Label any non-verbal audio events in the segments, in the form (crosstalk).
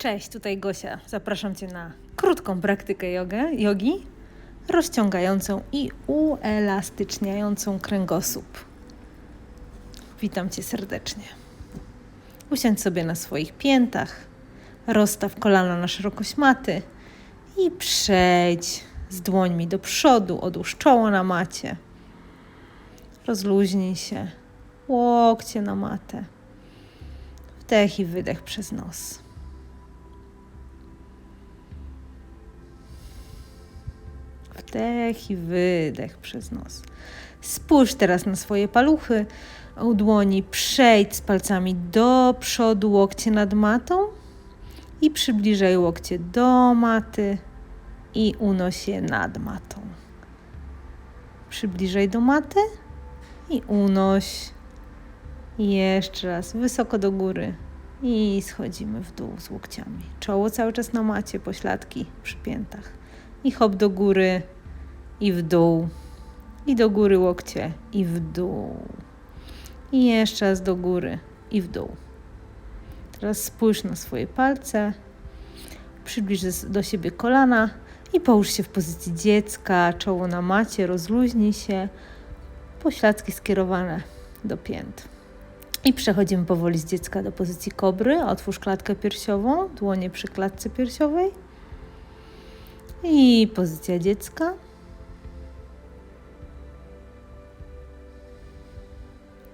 Cześć, tutaj Gosia. Zapraszam Cię na krótką praktykę jogę, jogi, rozciągającą i uelastyczniającą kręgosłup. Witam Cię serdecznie. Usiądź sobie na swoich piętach, rozstaw kolana na szerokość maty i przejdź z dłońmi do przodu, odłóż czoło na macie. Rozluźnij się, łokcie na matę. Wdech i wydech przez nos. Wdech i wydech przez nos. Spójrz teraz na swoje paluchy u dłoni. Przejdź z palcami do przodu, łokcie nad matą i przybliżaj łokcie do maty i unoś je nad matą. Przybliżaj do maty i unoś. Jeszcze raz wysoko do góry i schodzimy w dół z łokciami. Czoło cały czas na macie, pośladki przy piętach. I hop do góry i w dół. I do góry łokcie i w dół. I jeszcze raz do góry i w dół. Teraz spójrz na swoje palce. Przybliż do siebie kolana i połóż się w pozycji dziecka, czoło na macie, rozluźnij się, pośladki skierowane do pięt. I przechodzimy powoli z dziecka do pozycji kobry. Otwórz klatkę piersiową, dłonie przy klatce piersiowej. I pozycja dziecka.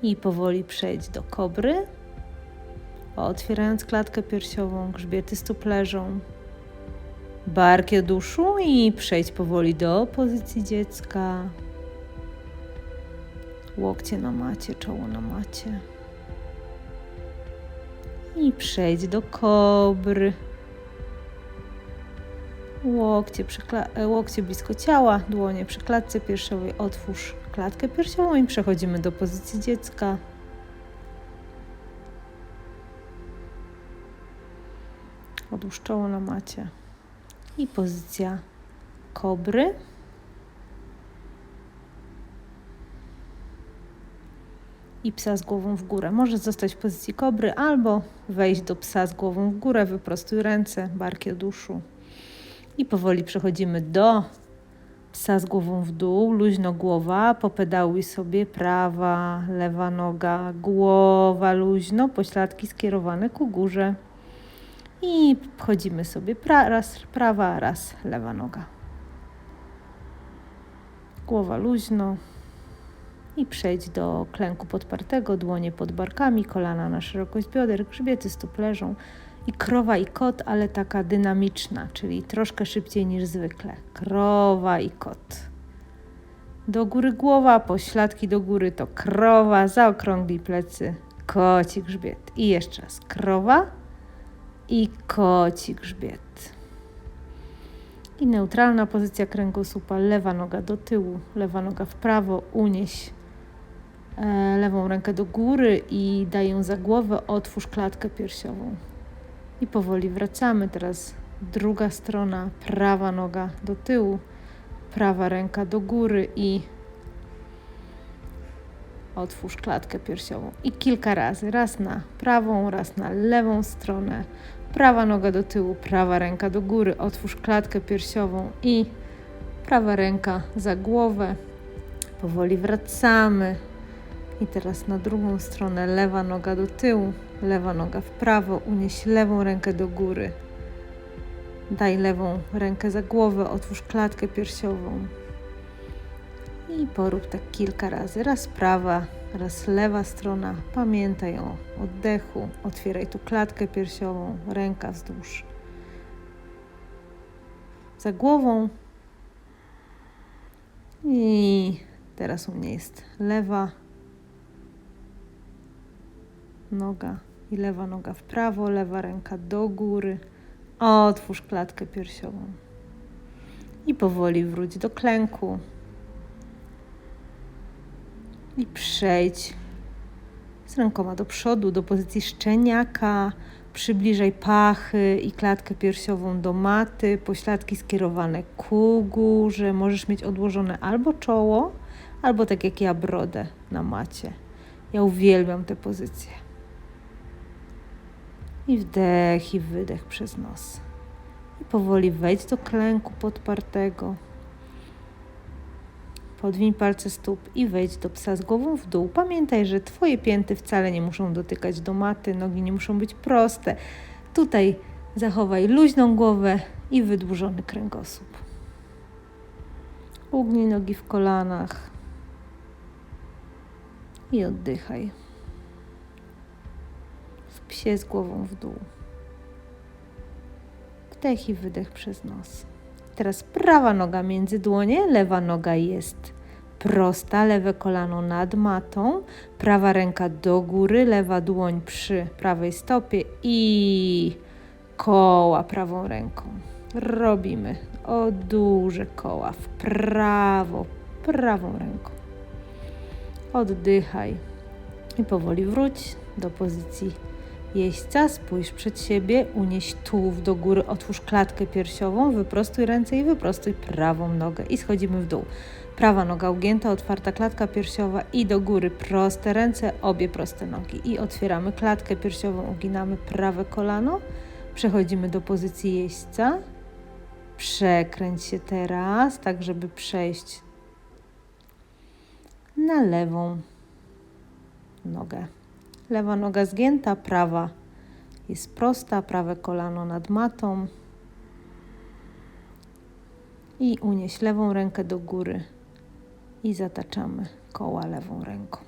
I powoli przejdź do kobry. Otwierając klatkę piersiową, grzbiety stóp leżą. Barki od uszu i przejdź powoli do pozycji dziecka. Łokcie na macie, czoło na macie. I przejdź do kobry. Łokcie, przy łokcie blisko ciała, dłonie przy klatce piersiowej. Otwórz klatkę piersiową i przechodzimy do pozycji dziecka. Odłóż czoło na macie. I pozycja kobry. I psa z głową w górę. Może zostać w pozycji kobry albo wejść do psa z głową w górę. Wyprostuj ręce, barki od uszu. I powoli przechodzimy do psa z głową w dół, luźno głowa, popedałuj sobie prawa, lewa noga, głowa luźno, pośladki skierowane ku górze. I wchodzimy sobie pra, raz prawa, raz lewa noga. Głowa luźno. I przejdź do klęku podpartego, dłonie pod barkami, kolana na szerokość bioder, grzbiety stóp leżą i krowa i kot, ale taka dynamiczna, czyli troszkę szybciej niż zwykle. Krowa i kot. Do góry głowa, pośladki do góry to krowa, zaokrągli plecy, koci grzbiet. I jeszcze raz krowa i koci grzbiet. I neutralna pozycja kręgosłupa, lewa noga do tyłu, lewa noga w prawo, unieś e, lewą rękę do góry i daj ją za głowę, otwórz klatkę piersiową. I powoli wracamy. Teraz druga strona, prawa noga do tyłu, prawa ręka do góry i otwórz klatkę piersiową. I kilka razy, raz na prawą, raz na lewą stronę. Prawa noga do tyłu, prawa ręka do góry, otwórz klatkę piersiową i prawa ręka za głowę. Powoli wracamy. I teraz na drugą stronę, lewa noga do tyłu, lewa noga w prawo, unieś lewą rękę do góry. Daj lewą rękę za głowę, otwórz klatkę piersiową. I porób tak kilka razy. Raz prawa, raz lewa strona. Pamiętaj o oddechu. Otwieraj tu klatkę piersiową, ręka wzdłuż. Za głową. I teraz u mnie jest lewa noga i lewa noga w prawo, lewa ręka do góry. Otwórz klatkę piersiową. I powoli wróć do klęku. I przejdź z rękoma do przodu, do pozycji szczeniaka. Przybliżaj pachy i klatkę piersiową do maty, pośladki skierowane ku górze. Możesz mieć odłożone albo czoło, albo tak jak ja brodę na macie. Ja uwielbiam tę pozycję. I wdech i wydech przez nos. I powoli wejdź do klęku podpartego. Podwiń palce stóp i wejdź do psa z głową w dół. Pamiętaj, że Twoje pięty wcale nie muszą dotykać do maty, nogi nie muszą być proste. Tutaj zachowaj luźną głowę i wydłużony kręgosłup. Ugnij nogi w kolanach i oddychaj. Psie z głową w dół. Wdech i wydech przez nos. Teraz prawa noga między dłonie, lewa noga jest prosta, lewe kolano nad matą, prawa ręka do góry, lewa dłoń przy prawej stopie i koła prawą ręką. Robimy o duże koła w prawo, prawą ręką. Oddychaj i powoli wróć do pozycji jeźdźca. Spójrz przed siebie, unieś tułów do góry, otwórz klatkę piersiową, wyprostuj ręce i wyprostuj prawą nogę i schodzimy w dół. Prawa noga ugięta, otwarta klatka piersiowa i do góry proste ręce, obie proste nogi. I otwieramy klatkę piersiową, uginamy prawe kolano, przechodzimy do pozycji jeźdźca. Przekręć się teraz, tak żeby przejść na lewą nogę. Lewa noga zgięta, prawa jest prosta, prawe kolano nad matą. I unieś lewą rękę do góry i zataczamy koła lewą ręką.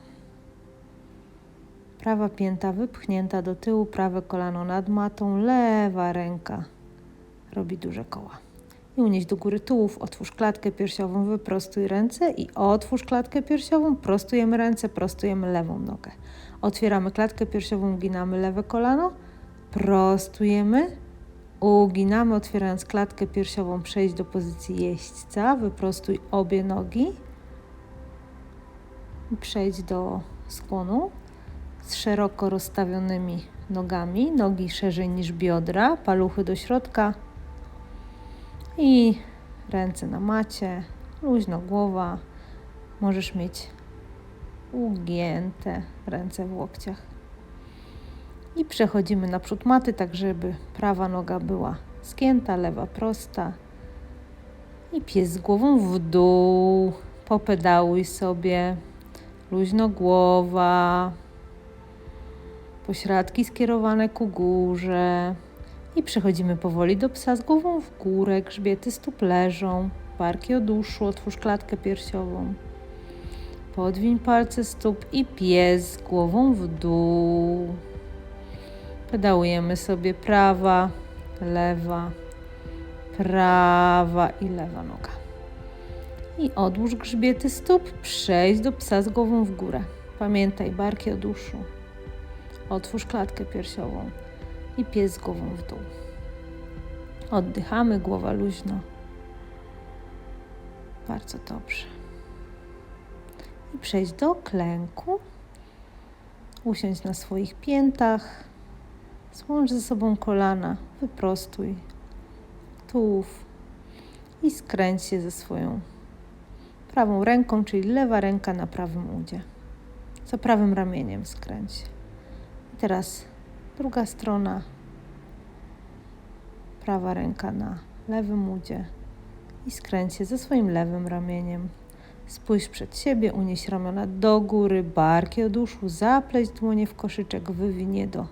Prawa pięta wypchnięta do tyłu, prawe kolano nad matą, lewa ręka robi duże koła. I unieś do góry tułów, otwórz klatkę piersiową, wyprostuj ręce i otwórz klatkę piersiową, prostujemy ręce, prostujemy lewą nogę. Otwieramy klatkę piersiową, uginamy lewe kolano, prostujemy, uginamy, otwierając klatkę piersiową, przejść do pozycji jeźdźca, wyprostuj obie nogi i przejdź do skłonu z szeroko rozstawionymi nogami, nogi szerzej niż biodra, paluchy do środka i ręce na macie, luźno głowa. Możesz mieć ugięte ręce w łokciach. I przechodzimy naprzód maty, tak żeby prawa noga była zgięta, lewa prosta. I pies z głową w dół. Popedałuj sobie. Luźno głowa. Pośradki skierowane ku górze. I przechodzimy powoli do psa z głową w górę. Grzbiety stóp leżą. Barki od uszu. Otwórz klatkę piersiową. Podwiń palce stóp i pies głową w dół. Pedałujemy sobie prawa, lewa, prawa i lewa noga. I odłóż grzbiety stóp, przejdź do psa z głową w górę. Pamiętaj, barki od uszu. Otwórz klatkę piersiową i pies z głową w dół. Oddychamy, głowa luźno. Bardzo dobrze i przejść do klęku. Usiądź na swoich piętach. Złącz ze sobą kolana, wyprostuj tułów i skręć się ze swoją prawą ręką, czyli lewa ręka na prawym udzie. Za prawym ramieniem skręć. I teraz druga strona. Prawa ręka na lewym udzie i skręć się ze swoim lewym ramieniem. Spójrz przed siebie, unieś ramiona do góry, barki od uszu, zapleć dłonie w koszyczek, wywinie do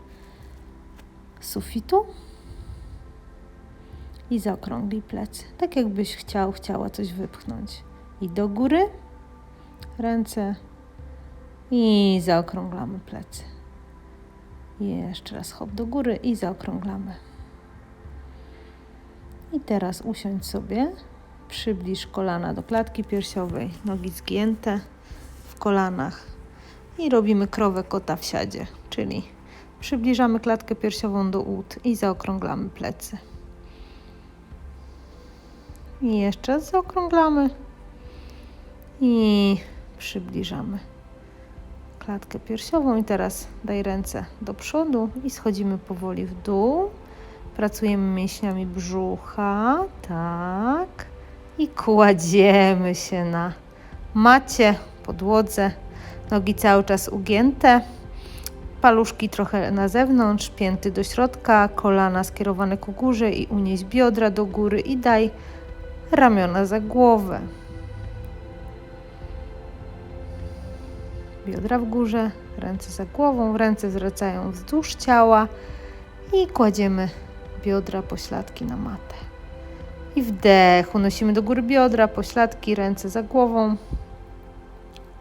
sufitu i zaokrąglij plecy. Tak jakbyś chciał, chciała coś wypchnąć. I do góry, ręce i zaokrąglamy plecy. Jeszcze raz hop do góry i zaokrąglamy. I teraz usiądź sobie Przybliż kolana do klatki piersiowej, nogi zgięte w kolanach i robimy krowę kota w siadzie, czyli przybliżamy klatkę piersiową do ud i zaokrąglamy plecy. I jeszcze zaokrąglamy i przybliżamy klatkę piersiową i teraz daj ręce do przodu i schodzimy powoli w dół. Pracujemy mięśniami brzucha, tak i kładziemy się na macie, podłodze, nogi cały czas ugięte. paluszki trochę na zewnątrz, pięty do środka, kolana skierowane ku górze i unieś biodra do góry i daj ramiona za głowę. Biodra w górze, ręce za głową, ręce zwracają wzdłuż ciała i kładziemy biodra, pośladki na matę. I wdech, unosimy do góry biodra, pośladki, ręce za głową,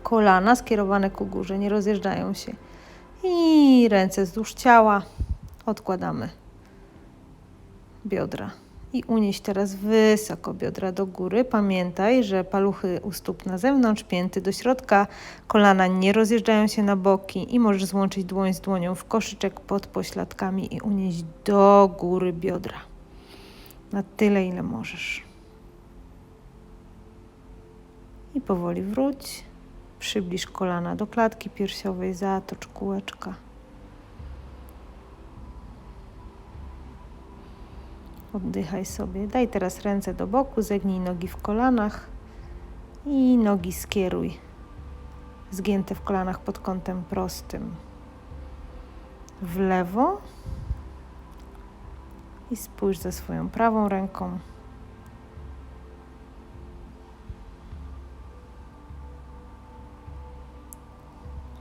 kolana skierowane ku górze, nie rozjeżdżają się. I ręce wzdłuż ciała, odkładamy biodra. I unieś teraz wysoko biodra do góry. Pamiętaj, że paluchy u stóp na zewnątrz, pięty do środka, kolana nie rozjeżdżają się na boki i możesz złączyć dłoń z dłonią w koszyczek pod pośladkami i unieść do góry biodra. Na tyle, ile możesz. I powoli wróć. Przybliż kolana do klatki piersiowej, zatocz kółeczka. Oddychaj sobie. Daj teraz ręce do boku, zegnij nogi w kolanach i nogi skieruj. Zgięte w kolanach pod kątem prostym. W lewo i spójrz za swoją prawą ręką.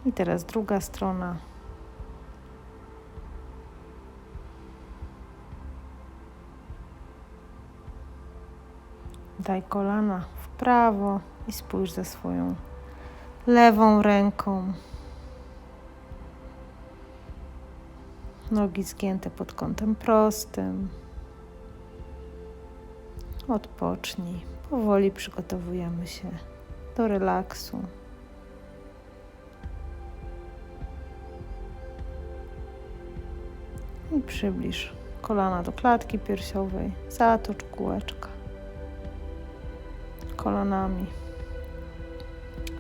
I teraz druga strona. Daj kolana w prawo i spójrz za swoją lewą ręką. Nogi zgięte pod kątem prostym. Odpocznij. Powoli przygotowujemy się do relaksu. I przybliż kolana do klatki piersiowej. Zatocz kółeczka kolanami.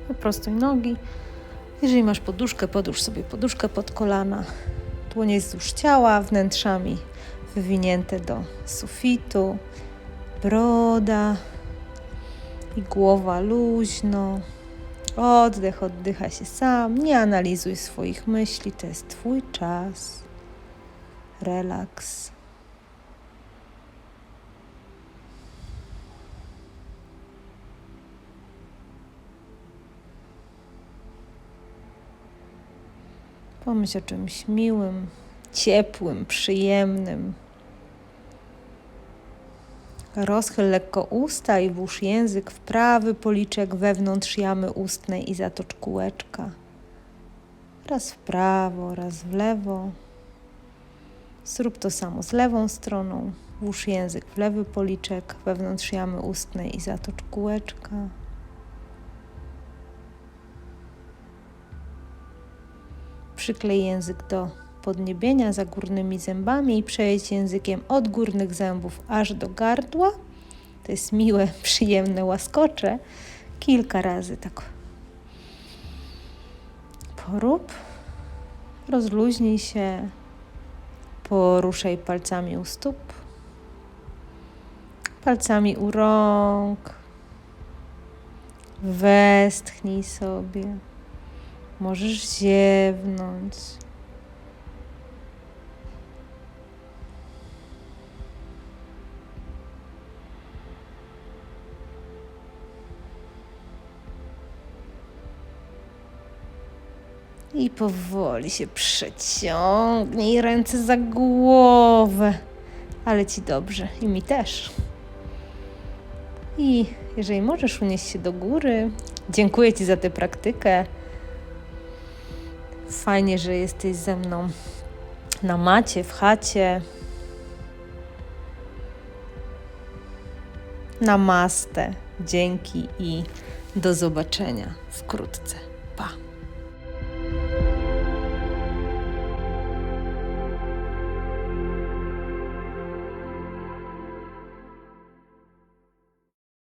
Wyprostuj nogi. Jeżeli masz poduszkę, podłóż sobie poduszkę pod kolana. Dłonie wzdłuż ciała, wnętrzami wywinięte do sufitu. Broda i głowa luźno. Oddech, oddycha się sam. Nie analizuj swoich myśli, to jest Twój czas. Relaks. Pomyśl o czymś miłym, ciepłym, przyjemnym. Rozchyl lekko usta i włóż język w prawy policzek wewnątrz jamy ustnej i zatocz kółeczka. Raz w prawo, raz w lewo. Zrób to samo z lewą stroną. Włóż język w lewy policzek wewnątrz jamy ustnej i zatocz kółeczka. Przyklej język do podniebienia za górnymi zębami i przejdź językiem od górnych zębów aż do gardła. To jest miłe, (laughs) przyjemne, łaskocze. Kilka razy tak. Porób. Rozluźnij się. Poruszaj palcami u stóp. Palcami u rąk. Westchnij sobie. Możesz ziewnąć. I powoli się przeciągnij ręce za głowę. Ale ci dobrze i mi też. I jeżeli możesz unieść się do góry, dziękuję Ci za tę praktykę. Fajnie, że jesteś ze mną na macie, w chacie. Namaste. Dzięki i do zobaczenia wkrótce.